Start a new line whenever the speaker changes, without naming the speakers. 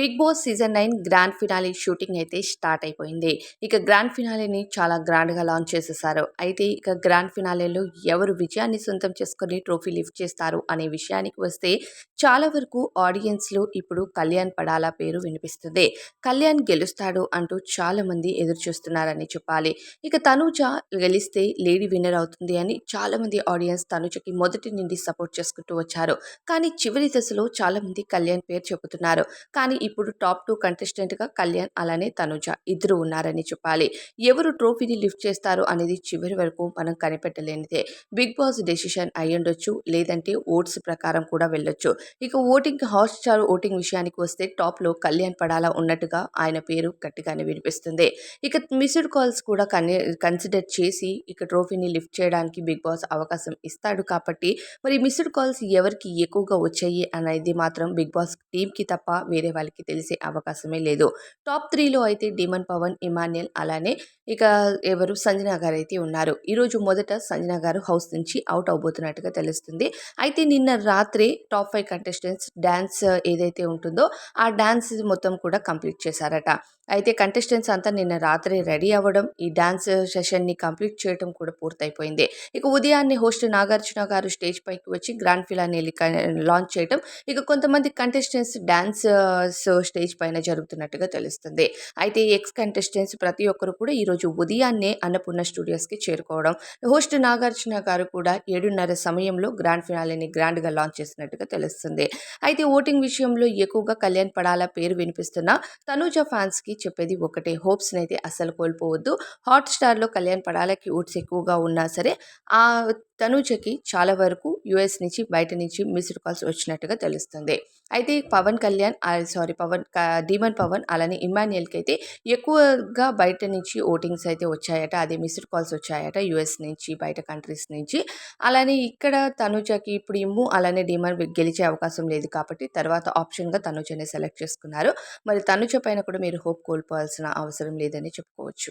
Big boss season nine grand finale shooting అయితే start అయిపోయింది. ఇక గ్రాండ్ ఫినాలేని చాలా గ్రాండ్గా లాంచ్ చేసేసారు. అయితే ఇక గ్రాండ్ ఫినాలేలో ఎవరు విజయాన్ని సొంతం చేసుకొని ట్రోఫీ లిఫ్ట్ చేస్తారు అనే విషయానికి వస్తే చాలా వరకు ఆడియన్స్లో ఇప్పుడు కళ్యాణ్ పడాల పేరు వినిపిస్తుంది. కళ్యాణ్ గెలుస్తాడు అంటూ చాలా మంది ఎదురు చూస్తున్నారని చెప్పాలి. ఇక తనూజ గెలిస్తే లేడీ విన్నర్ అవుతుంది అని చాలా మంది ఆడియన్స్ తనుజకి మొదటి నుండి సపోర్ట్ చేసుకుంటూ వచ్చారు. కానీ చివరి దశలో చాలా మంది కళ్యాణ్ పేరు చెబుతున్నారు. కానీ ఇప్పుడు టాప్ టూ కంటెస్టెంట్గా కళ్యాణ్ అలానే తనుజ ఇద్దరు ఉన్నారని చెప్పాలి. ఎవరు ట్రోఫీని లిఫ్ట్ చేస్తారు అనేది చివరి వరకు మనం కనిపెట్టలేనిదే. బిగ్ బాస్ డెసిషన్ అయ్యుండొచ్చు లేదంటే ఓట్స్ ప్రకారం కూడా వెళ్ళొచ్చు. ఇక ఓటింగ్ హాట్ స్టార్ ఓటింగ్ విషయానికి వస్తే టాప్లో కళ్యాణ్ పడాలా ఉన్నట్టుగా ఆయన పేరు గట్టిగానే వినిపిస్తుంది. ఇక మిస్డ్ కాల్స్ కూడా కన్ కన్సిడర్ చేసి ఇక ట్రోఫీని లిఫ్ట్ చేయడానికి బిగ్ బాస్ అవకాశం ఇస్తాడు కాబట్టి మరి మిస్డ్ కాల్స్ ఎవరికి ఎక్కువగా వచ్చాయి అనేది మాత్రం బిగ్ బాస్ టీంకి తప్ప వేరే వాళ్ళకి తెలిసే అవకాశమే లేదు. టాప్ త్రీలో అయితే డిమన్ పవన్ ఇమాన్యుల్ అలానే ఇక ఎవరు? సంజన గారు అయితే ఉన్నారు. ఈరోజు మొదట సంజన గారు హౌస్ నుంచి అవుట్ అవబోతున్నట్టుగా తెలుస్తుంది. అయితే నిన్న రాత్రి టాప్ ఫైవ్ కంటెస్టెంట్స్ డ్యాన్స్ ఏదైతే ఉంటుందో ఆ డ్యాన్స్ మొత్తం కూడా కంప్లీట్ చేశారట. అయితే కంటెస్టెంట్స్ అంతా నిన్న రాత్రి రెడీ అవ్వడం ఈ డ్యాన్స్ సెషన్ని కంప్లీట్ చేయడం కూడా పూర్తయిపోయింది. ఇక ఉదయాన్నే హోస్ట్ నాగార్జున గారు స్టేజ్ పైకి వచ్చి గ్రాండ్ ఫిలాని లాంచ్ చేయడం ఇక కొంతమంది కంటెస్టెంట్స్ డ్యాన్స్ సో స్టేజ్ పైన జరుగుతున్నట్టుగా తెలుస్తుంది. అయితే ఎక్స్ కంటెస్టెంట్స్ ప్రతి ఒక్కరు కూడా ఈరోజు ఉదయాన్నే అన్నపూర్ణ స్టూడియోస్కి చేరుకోవడం హోస్ట్ నాగార్జున గారు కూడా ఏడున్నర సమయంలో గ్రాండ్ ఫినాలిని గ్రాండ్గా లాంచ్ చేసినట్టుగా తెలుస్తుంది. అయితే ఓటింగ్ విషయంలో ఎక్కువగా కళ్యాణ్ పడాల పేరు వినిపిస్తున్న తనూజ ఫ్యాన్స్కి చెప్పేది ఒకటే హోప్స్ని అయితే అస్సలు కోల్పోవద్దు. హాట్ స్టార్లో కళ్యాణ్ పడాలకి ఓట్స్ ఎక్కువగా ఉన్నా సరే ఆ తనూజకి చాలా వరకు యుఎస్ నుంచి బయట నుంచి మిస్డ్ కాల్స్ వచ్చినట్టుగా తెలుస్తుంది. అయితే పవన్ కళ్యాణ్ సారీ పవన్ డీమన్ పవన్ అలానే ఇమాన్యుయల్కి అయితే ఎక్కువగా బయట నుంచి ఓటింగ్స్ అయితే వచ్చాయట. అదే మిస్డ్ కాల్స్ వచ్చాయట యుఎస్ నుంచి బయట కంట్రీస్ నుంచి. అలానే ఇక్కడ తనుజకి ఇప్పుడు ఇమ్ము అలానే డీమన్ గెలిచే అవకాశం లేదు కాబట్టి తర్వాత ఆప్షన్గా తనుజనే సెలెక్ట్ చేసుకున్నారు. మరి తనుజ పైన కూడా మీరు హోప్ కోల్పోవాల్సిన అవసరం లేదని చెప్పుకోవచ్చు.